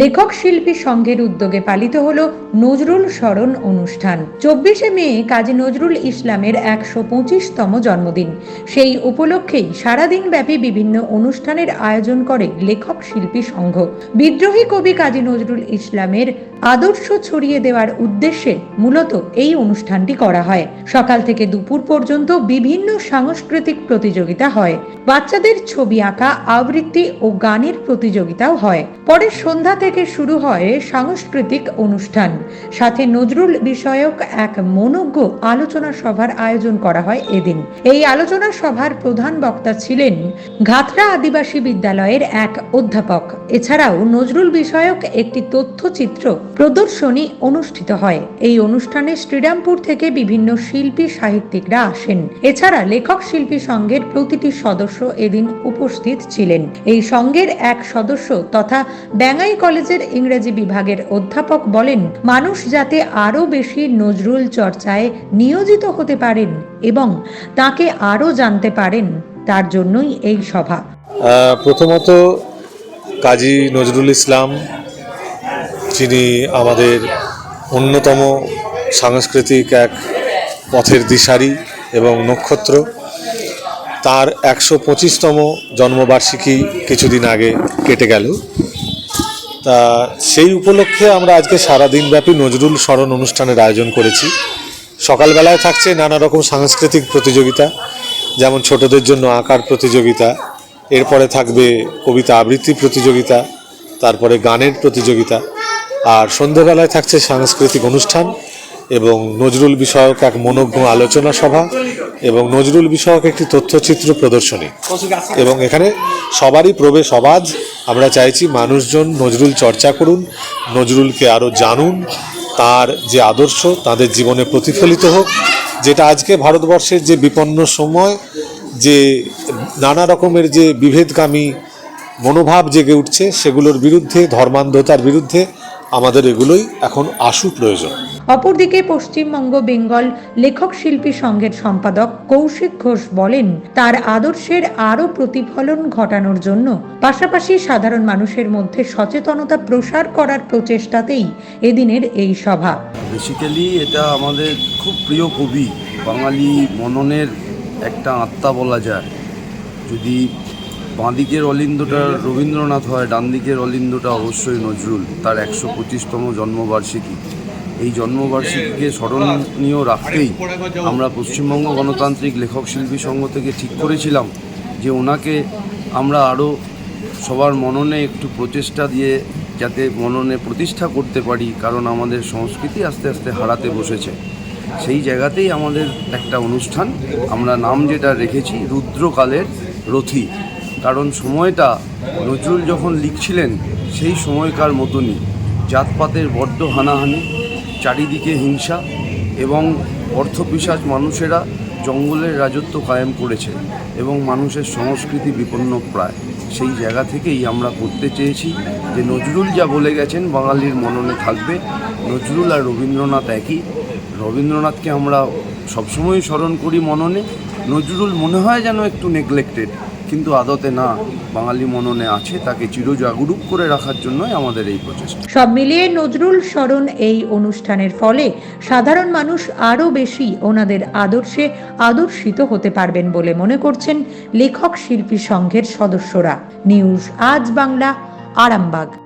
লেখক শিল্পী সংঘের উদ্যোগে পালিত হল নজরুল স্মরণ অনুষ্ঠান। চব্বিশে মে কাজী নজরুল ইসলামের একশো পঁচিশতম জন্মদিন। সেই উপলক্ষেই সারাদিন ব্যাপী বিভিন্ন অনুষ্ঠানের আয়োজন করে লেখক শিল্পী সংঘ। বিদ্রোহী কবি কাজী নজরুল ইসলামের আদর্শ ছড়িয়ে দেওয়ার উদ্দেশ্যে মূলত এই অনুষ্ঠানটি করা হয়। সকাল থেকে দুপুর পর্যন্ত বিভিন্ন সাংস্কৃতিক প্রতিযোগিতা হয়। বাচ্চাদের ছবি আঁকা, আবৃত্তি ও গানের প্রতিযোগিতাও হয়। পরে সন্ধ্যা থেকে শুরু হয় সাংস্কৃতিক অনুষ্ঠান। সাথে নজরুল বিষয়ক এক মনোজ্ঞ আলোচনা সভার আয়োজন করা হয় এদিন। এই আলোচনা সভার প্রধান বক্তা ছিলেন ঘাতরা আদিবাসী বিদ্যালয়ের এক অধ্যাপক। এছাড়াও নজরুল বিষয়ক একটি তথ্যচিত্র প্রদর্শনী অনুষ্ঠিত হয়। এই অনুষ্ঠানে শ্রীরামপুর থেকে বিভিন্ন শিল্পী সাহিত্যিকরা আসেন। এছাড়া লেখক শিল্পী সংঘের প্রতিটি সদস্য এদিন উপস্থিত ছিলেন। এই সংঘের এক সদস্য তথা ব্যাঙ্গাই কলেজের ইংরেজি বিভাগের অধ্যাপক বলেন, মানুষ যাতে আরও বেশি নজরুল চর্চায় নিয়োজিত হতে পারেন এবং তাকে আরও জানতে পারেন, তার জন্যই এই সভা। প্রথমত কাজী নজরুল ইসলাম যিনি আমাদের অন্যতম সাংস্কৃতিক এক পথের দিশারি এবং নক্ষত্র, তার একশো পঁচিশতম জন্মবার্ষিকী কিছুদিন আগে কেটে গেল। তা সেই উপলক্ষে আমরা আজকে সারাদিনব্যাপী নজরুল স্মরণ অনুষ্ঠানের আয়োজন করেছি। সকালবেলায় থাকছে নানা রকম সাংস্কৃতিক প্রতিযোগিতা, যেমন ছোটদের জন্য আঁকার প্রতিযোগিতা, এরপরে থাকবে কবিতা আবৃত্তি প্রতিযোগিতা তারপরে গানের প্রতিযোগিতা। আর সন্ধেবেলায় থাকছে সাংস্কৃতিক অনুষ্ঠান এবং নজরুল বিষয়ক এক মনোজ্ঞ আলোচনা সভা এবং নজরুল বিষয়ক একটি তথ্যচিত্র প্রদর্শনী। এবং এখানে সবারই প্রবেশ অবাধ। আমরা চাইছি মানুষজন নজরুল চর্চা করুন, নজরুলকে আরও জানুন, তার যে আদর্শ, তাদের জীবনে প্রতিফলিত হোক। যেটা আজকে ভারতবর্ষের যে বিপন্ন সময়, যে নানা রকমের যে বিভেদগামী মনোভাব জেগে উঠছে সেগুলোর বিরুদ্ধে ধর্মান্ধতার বিরুদ্ধে আমাদের এগুলোই এখন আশু প্রয়োজন। অপরদিকে পশ্চিমবঙ্গ বেঙ্গল লেখক শিল্পী সংঘের সম্পাদক কৌশিক ঘোষ বলেন তার আদর্শের আরও প্রতিফলন ঘটানোর জন্য পাশাপাশি সাধারণ মানুষের মধ্যে সচেতনতা প্রসার করার প্রচেষ্টাতেই এদিনের এই সভা। বেসিক্যালি এটা আমাদের খুব প্রিয় কবি বাঙালি মননের একটা আত্মা বলা যায়। যদি বাঁদিকের অলিন্দটা রবীন্দ্রনাথ হয় ডান দিকের অলিন্দটা অবশ্যই নজরুল। তার একশো পঁচিশতম জন্মবার্ষিকী। এই জন্মবার্ষিকীকে স্মরণীয় রাখতেই আমরা পশ্চিমবঙ্গ গণতান্ত্রিক লেখক শিল্পী সংঘ থেকে ঠিক করেছিলাম যে ওনাকে আমরা আরও সবার মননে একটু প্রচেষ্টা দিয়ে যাতে মননে প্রতিষ্ঠা করতে পারি, কারণ আমাদের সংস্কৃতি আস্তে আস্তে হারাতে বসেছে। সেই জায়গাতেই আমাদের একটা অনুষ্ঠান, আমরা নাম যেটা রেখেছি, রুদ্রকালের রথী। কারণ সময়টা নজরুল যখন লিখছিলেন, সেই সময়কার মতনই। জাতপাতের বড্ড হানাহানি, চারিদিকে হিংসা এবং অর্থপিশাচ মানুষেরা জঙ্গলের রাজত্ব কায়েম করেছে এবং মানুষের সংস্কৃতি বিপন্ন প্রায়। সেই জায়গা থেকেই আমরা করতে চেয়েছি যে নজরুল যা বলে গেছেন, বাঙালির মননে থাকবে। নজরুল আর রবীন্দ্রনাথ একই। রবীন্দ্রনাথকে আমরা সবসময় স্মরণ করি মননে। নজরুল মনে হয় যেন একটু নেগলেক্টেড কিন্তু আদতে না বাঙালি মননে আছে তাকে চিরজাগরুক করে রাখার জন্যই আমাদের এই প্রচেষ্টা। সব মিলিয়ে নজরুল স্মরণ এই অনুষ্ঠানের ফলে সাধারণ মানুষ আরও বেশি ওনাদের আদর্শে আদর্শিত হতে পারবেন বলে মনে করছেন লেখক শিল্পী সংঘের সদস্যরা। নিউজ আজ বাংলা, আরামবাগ।